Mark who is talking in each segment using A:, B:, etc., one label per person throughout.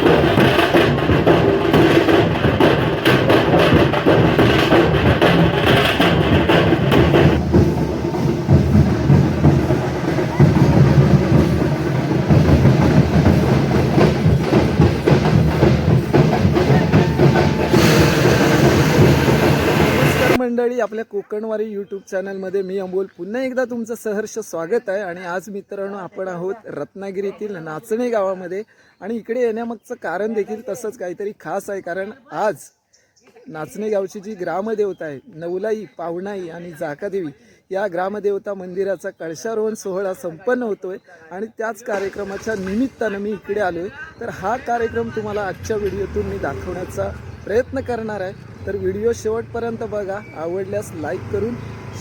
A: Thank you. मंडळी आपल्या कोकणवारी YouTube चॅनलमध्ये मी अमोल. पुन्हा एकदा तुमचं सहर्ष स्वागत आहे. आणि आज मित्रांनो आपण आहोत रत्नागिरीतील नाचणे गावामध्ये. आणि इकडे येण्यामागचं कारण देखील तसंच काहीतरी खास आहे. कारण आज नाचणे गावची जी ग्रामदेवता आहे नवलाई पावणाई आणि जाकादेवी या ग्रामदेवता मंदिराचा कळशारोहण सोहळा संपन्न होतोय. आणि त्याच कार्यक्रमाच्या निमित्तानं मी इकडे आलोय. तर हा कार्यक्रम तुम्हाला आजच्या व्हिडिओतून मी दाखवण्याचा प्रयत्न करणार आहे. तर व्हिडिओ शेवटपर्यंत बघा. आवडल्यास लाईक करून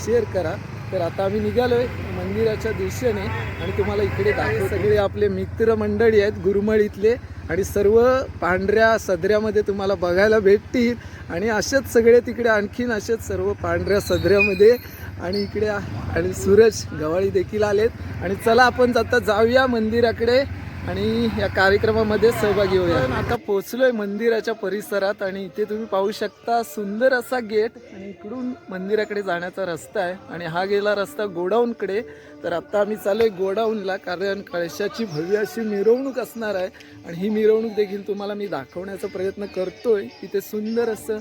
A: शेअर करा. तर आता आम्ही निघालोय मंदिराच्या दिशेने आणि तुम्हाला इकडे दाखव सगळे आपले मित्र मंडळी आहेत गुरुमळ इथले आणि सर्व पांढऱ्या सदऱ्यामध्ये तुम्हाला बघायला भेटतील. आणि असेच सगळे तिकडे आणखीन असेच सर्व पांढऱ्या सदऱ्यामध्ये आणि इकडे आणि सूरज गवाळी देखील आलेत. आणि चला आपण आता जाऊया मंदिराकडे. आणि या कार्यक्रमामध्ये सहभागी होऊया. आता पोहोचलोय मंदिराच्या परिसरात आणि इथे तुम्ही पाहू शकता सुंदर असा गेट आणि इकडून मंदिराकडे जाण्याचा रस्ता आहे. आणि हा गेला रस्ता गोडाऊनकडे. तर आत्ता आम्ही चालले गोडाऊनला कारण कळशाची भव्य अशी मिरवणूक असणार आहे. आणि ही मिरवणूक देखील तुम्हाला मी दाखवण्याचा प्रयत्न करतोय. तिथे सुंदर असं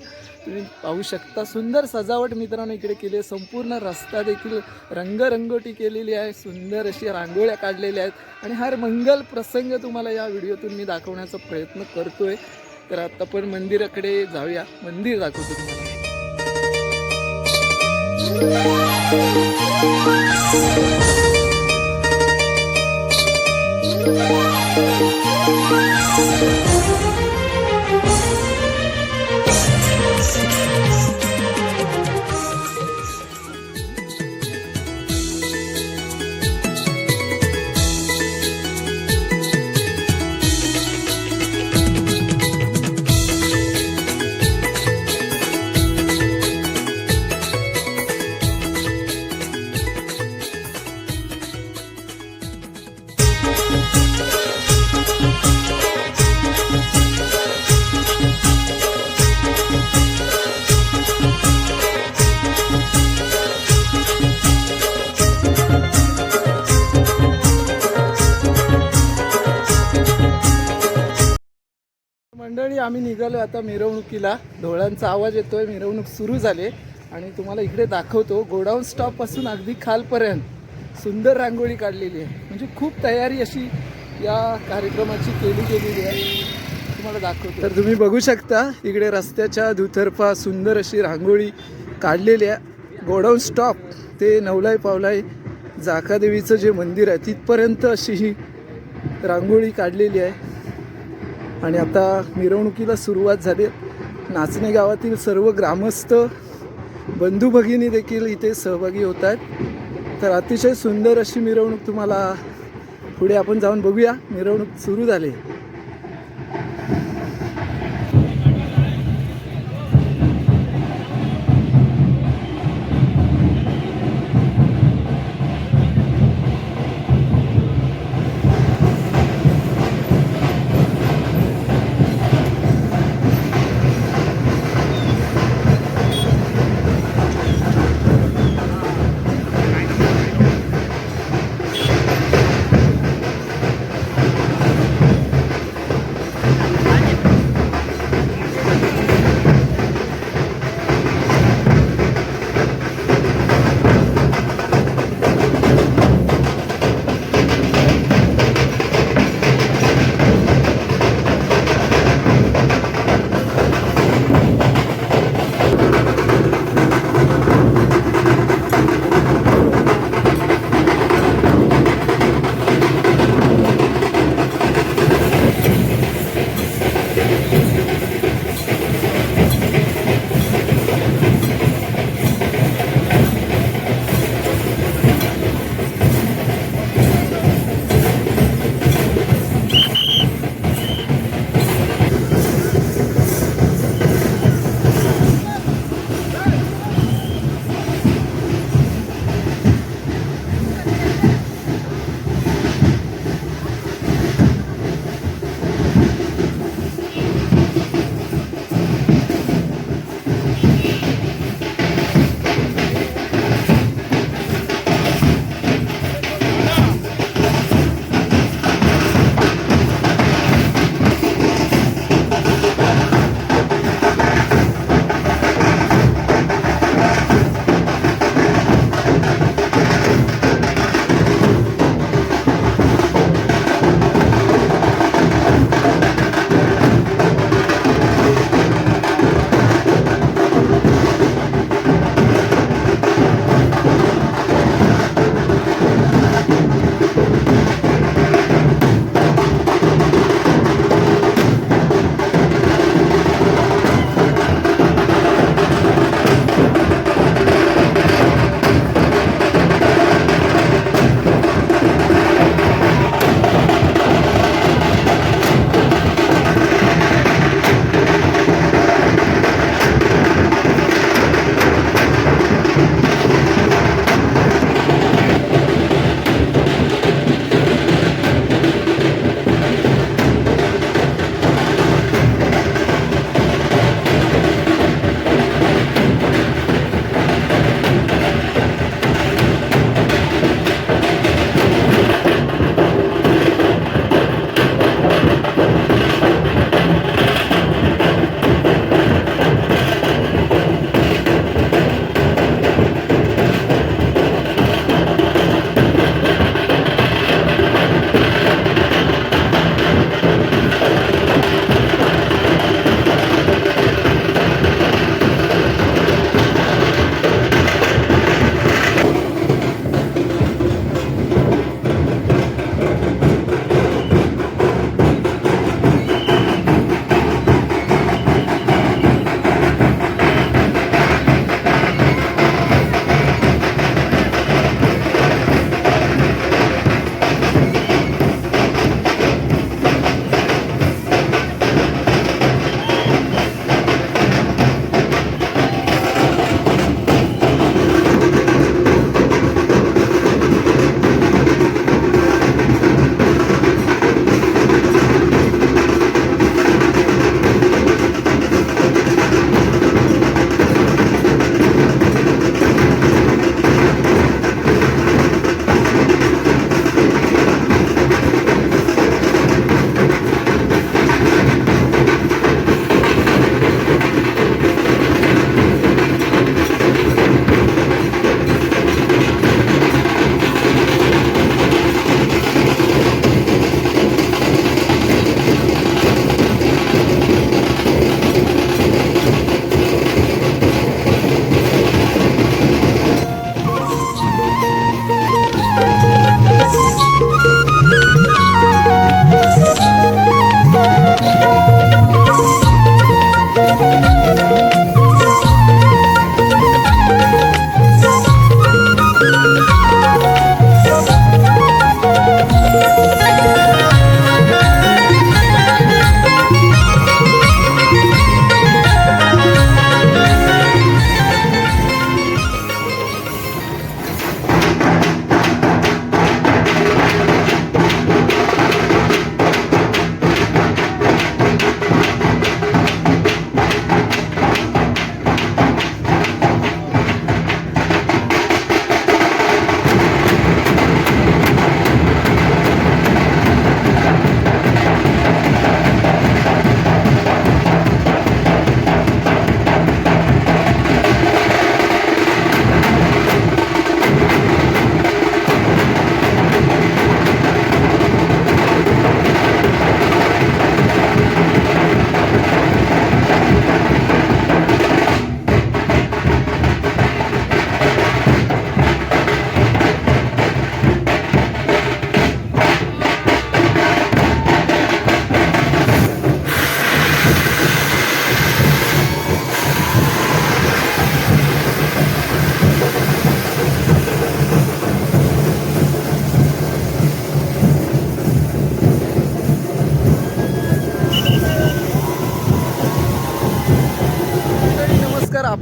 A: तुम्ही पाहू शकता. सुंदर सजावट मित्रांनो इकडे केली आहे. संपूर्ण रस्ता देखील रंगरंगोटी केलेली आहे. सुंदर अशी रांगोळ्या काढलेल्या आहेत. आणि हर मंगल प्रसंग तुम्हाला या व्हिडिओतून मी दाखवण्याचा प्रयत्न करतोय. तर आत्ता पण मंदिराकडे जाऊया. मंदिर दाखवतो तुम्हाला. निघालो आता मिरवणुकीला. ढोळांचा आवाज येतोय मिरवणूक सुरू झाली आणि तुम्हाला इकडे दाखवतो गोडाऊन स्टॉपपासून अगदी खालपर्यंत सुंदर रांगोळी काढलेली आहे. म्हणजे खूप तयारी अशी या कार्यक्रमाची केली गेलेली आहे. तुम्हाला दाखवतो. तर तुम्ही बघू शकता इकडे रस्त्याच्या दुतर्फा सुंदर अशी रांगोळी काढलेली आहे. गोडाऊन स्टॉप ते नवलाई पावलाई जाकादेवीचं जे मंदिर आहे तिथपर्यंत अशी ही रांगोळी काढलेली आहे. आणि आता मिरवणुकीला सुरुवात झाली. नाचणे गावातील सर्व ग्रामस्थ बंधू भगिनी देखील इथे सहभागी होत आहेत तर अतिशय सुंदर अशी मिरवणूक तुम्हाला पुढे आपण जाऊन बघूया. मिरवणूक सुरू झाली.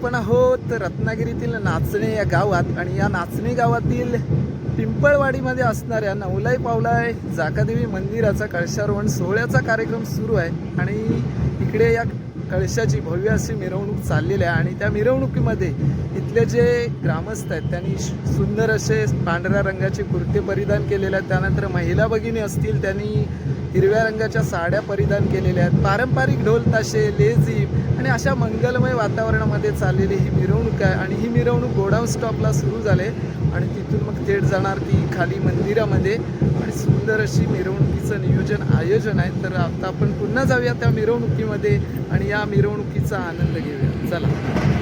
A: आपण आहोत रत्नागिरीतील नाचणे या गावात आणि या नाचणे गावातील पिंपळवाडीमध्ये असणाऱ्या नवलाई पावलाय जाकादेवी मंदिराचा कळशारोहण सोहळ्याचा कार्यक्रम सुरू आहे आणि इकडे या कळशाची भव्य अशी मिरवणूक चाललेली आहे. आणि त्या मिरवणुकीमध्ये इथले जे ग्रामस्थ आहेत त्यांनी श- सुंदर असे पांढऱ्या रंगाचे कुर्ते परिधान केलेले आहेत. त्यानंतर महिला भगिनी असतील त्यांनी हिरव्या रंगाच्या साड्या परिधान केलेल्या आहेत. पारंपरिक ढोल ताशे लेझीम आणि अशा मंगलमय वातावरणामध्ये चाललेली ही मिरवणूक आहे आणि ही मिरवणूक गोडाऊन स्टॉपला सुरू झाले आणि तिथून मग थेट जाणार ती खाली मंदिरामध्ये. आणि सुंदर अशी मिरवणुकीचं नियोजन आयोजन आहे. तर आता आपण पुन्हा जाऊया त्या मिरवणुकीमध्ये आणि या मिरवणुकीचा आनंद घेऊया. चला.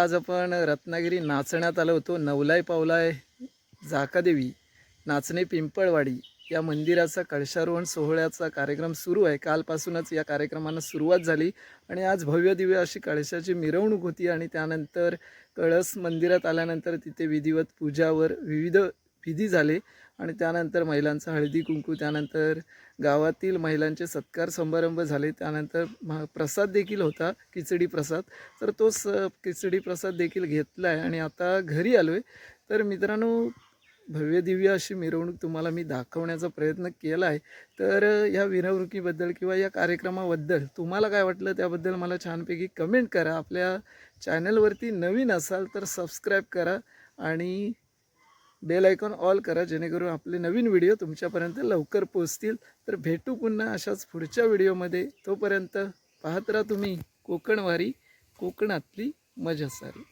A: आज आपण रत्नागिरी नाचण्यात आलो होतो. नवलाय पावलाय झाकादेवी नाचणे पिंपळवाडी या मंदिराचा कळशारोहण सोहळ्याचा कार्यक्रम सुरू आहे. कालपासूनच या कार्यक्रमाला सुरुवात झाली आणि आज भव्य दिव्य अशी कळशाची मिरवणूक होती आणि त्यानंतर कळस मंदिरात आल्यानंतर तिथे विधिवत पूजावर विविध विधी झाले आणि त्यानंतर महिलांचा हळदी कुंकू त्यानंतर गावातील महिलांचे सत्कार समारंभ झाले. त्यानंतर महा प्रसाद देखील होता खिचडी प्रसाद. तर तो स खिचडी प्रसाद देखील घेतला आहे आणि आता घरी आलो आहे तर मित्रांनो भव्यदिव्य अशी मिरवणूक तुम्हाला मी दाखवण्याचा प्रयत्न केला आहे तर या मिरवणुकीबद्दल किंवा या कार्यक्रमाबद्दल तुम्हाला काय वाटलं त्याबद्दल मला छानपैकी कमेंट करा. आपल्या चॅनलवरती नवीन असाल तर सबस्क्राईब करा आणि बेल आयकॉन ऑल करा जेणेकरून आपले नवीन व्हिडिओ तुमच्यापर्यंत लवकर पोचतील तर भेटू पुन्हा अशाच पुढच्या व्हिडिओमध्ये. तोपर्यंत पाहत राहा तुम्ही कोकणवारी कोकणातली मजा सारी